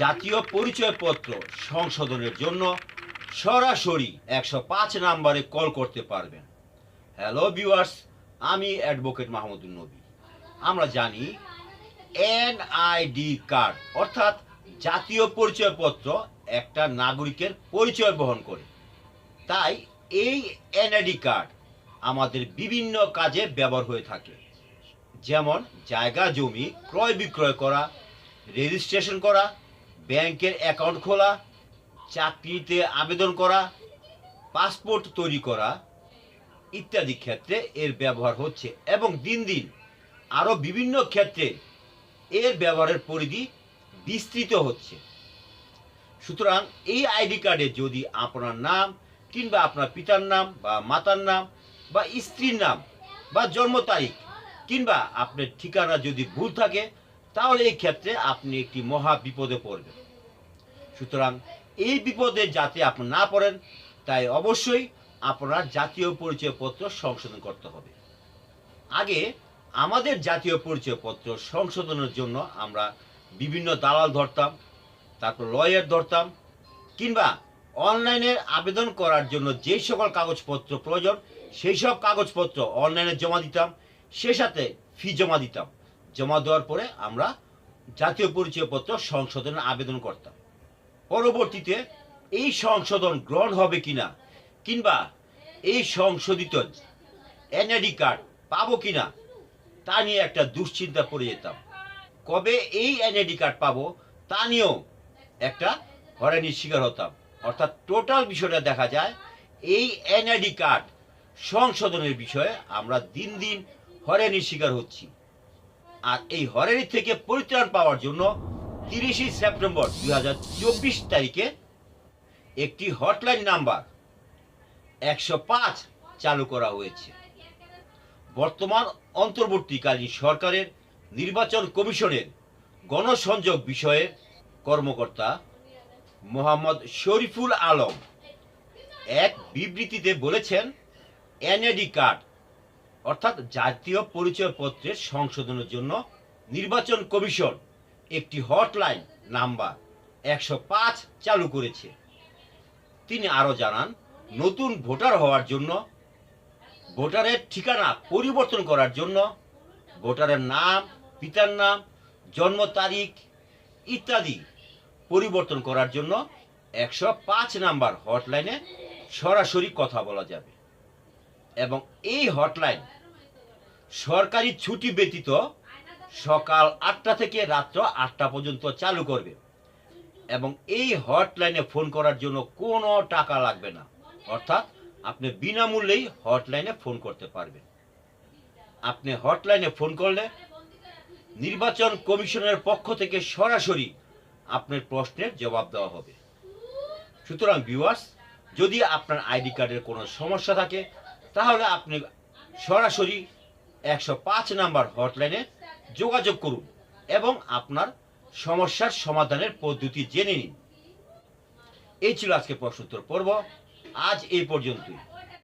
জাতীয় পরিচয়পত্র সংশোধনের জন্য সরাসরি একশো পাঁচ নাম্বারে কল করতে পারবেন। হ্যালো ভিউয়ার্স আমি অ্যাডভোকেট মাহমুদুল নবী। আমরা জানি এনআইডি কার্ড অর্থাৎ জাতীয় পরিচয়পত্র একটা নাগরিকের পরিচয় বহন করে। তাই এই এনআইডি কার্ড আমাদের বিভিন্ন কাজে ব্যবহার হয়ে থাকে। যেমন জায়গা জমি ক্রয় বিক্রয় করা রেজিস্ট্রেশন করা ব্যাংকের অ্যাকাউন্ট খোলা, চাকরিতে আবেদন করা, পাসপোর্ট তৈরি করা ইত্যাদি ক্ষেত্রে এর ব্যবহার হচ্ছে এবং দিন দিন আরও বিভিন্ন ক্ষেত্রে এর ব্যবহারের পরিধি বিস্তৃত হচ্ছে। সুতরাং এই আইডি কার্ডে যদি আপনার নাম কিংবা আপনার পিতার নাম বা মাতার নাম বা স্ত্রীর নাম বা জন্ম তারিখ কিংবা আপনার ঠিকানা যদি ভুল থাকে, তাহলে এই ক্ষেত্রে আপনি একটি মহা বিপদে পড়বেন। সুতরাং এই বিপদে যাতে আপনি না পড়েন, তাই অবশ্যই আপনার জাতীয় পরিচয়পত্র সংশোধন করতে হবে। আগে আমাদের জাতীয় পরিচয়পত্র সংশোধনের জন্য আমরা বিভিন্ন দালাল ধরতাম, তারপর লয়ার ধরতাম, কিংবা অনলাইনে আবেদন করার জন্য যেই সকল কাগজপত্র প্রয়োজন, সেই সব কাগজপত্র অনলাইনে জমা দিতাম, সে সাথে ফি জমা দিতাম। জমা দেওয়ার পরে আমরা জাতীয় পরিচয়পত্র সংশোধনের আবেদন করতাম। পরবর্তীতে এই সংশোধন গ্রহণ হবে কিনা, কিংবা এই সংশোধিত এনআইডি কার্ড পাবো কিনা, তা নিয়ে একটা দুশ্চিন্তা পড়ে যেতাম। কবে এই এনআইডি কার্ড পাবো, তা নিয়েও একটা হয়রানির শিকার হতাম। অর্থাৎ টোটাল বিষয়টা দেখা যায়, এই এনআইডি কার্ড সংশোধনের বিষয়ে আমরা দিন দিন হয়রানির শিকার হচ্ছি। আর এই হয়রানি থেকে পরিত্রাণ পাওয়ার জন্য তিরিশে সেপ্টেম্বর দুই হাজার চব্বিশ তারিখে একটি হটলাইন নাম্বার একশো পাঁচ চালু করা হয়েছে। বর্তমান অন্তর্বর্তীকালীন সরকারের নির্বাচন কমিশনের গণসংযোগ বিষয়ে কর্মকর্তা মোহাম্মদ শরীফুল আলম এক বিবৃতিতে বলেছেন, এনএডি কার্ড অর্থাৎ জাতীয় পরিচয়পত্রের সংশোধনের জন্য নির্বাচন কমিশন একটি হটলাইন নাম্বার একশো পাঁচ চালু করেছে। তিনি আরও জানান, নতুন ভোটার হওয়ার জন্য, ভোটারের ঠিকানা পরিবর্তন করার জন্য, ভোটারের নাম, পিতার নাম, জন্ম তারিখ ইত্যাদি পরিবর্তন করার জন্য একশো পাঁচ নাম্বার হটলাইনে সরাসরি কথা বলা যাবে। এবং এই হটলাইন সরকারি ছুটি ব্যতীত সকাল আটটা থেকে রাত্র আটটা পর্যন্ত চালু করবে। এবং এই হটলাইনে ফোন করার জন্য কোনো টাকা লাগবে না। অর্থাৎ আপনি বিনামূল্যেই হটলাইনে ফোন করতে পারবেন। আপনি হটলাইনে ফোন করলে নির্বাচন কমিশনের পক্ষ থেকে সরাসরি আপনার প্রশ্নের জবাব দেওয়া হবে। সুতরাং ভিউয়ার্স যদি আপনার আইডি কার্ডের কোনো সমস্যা থাকে, তাহলে আপনি সরাসরি একশো পাঁচ নাম্বার হটলাইনে যোগাযোগ করুন এবং আপনার সমস্যার সমাধানের পদ্ধতি জেনে নিন। এই ছিল আজকে প্রশ্নোত্তর পর্ব। আজ এই পর্যন্তই।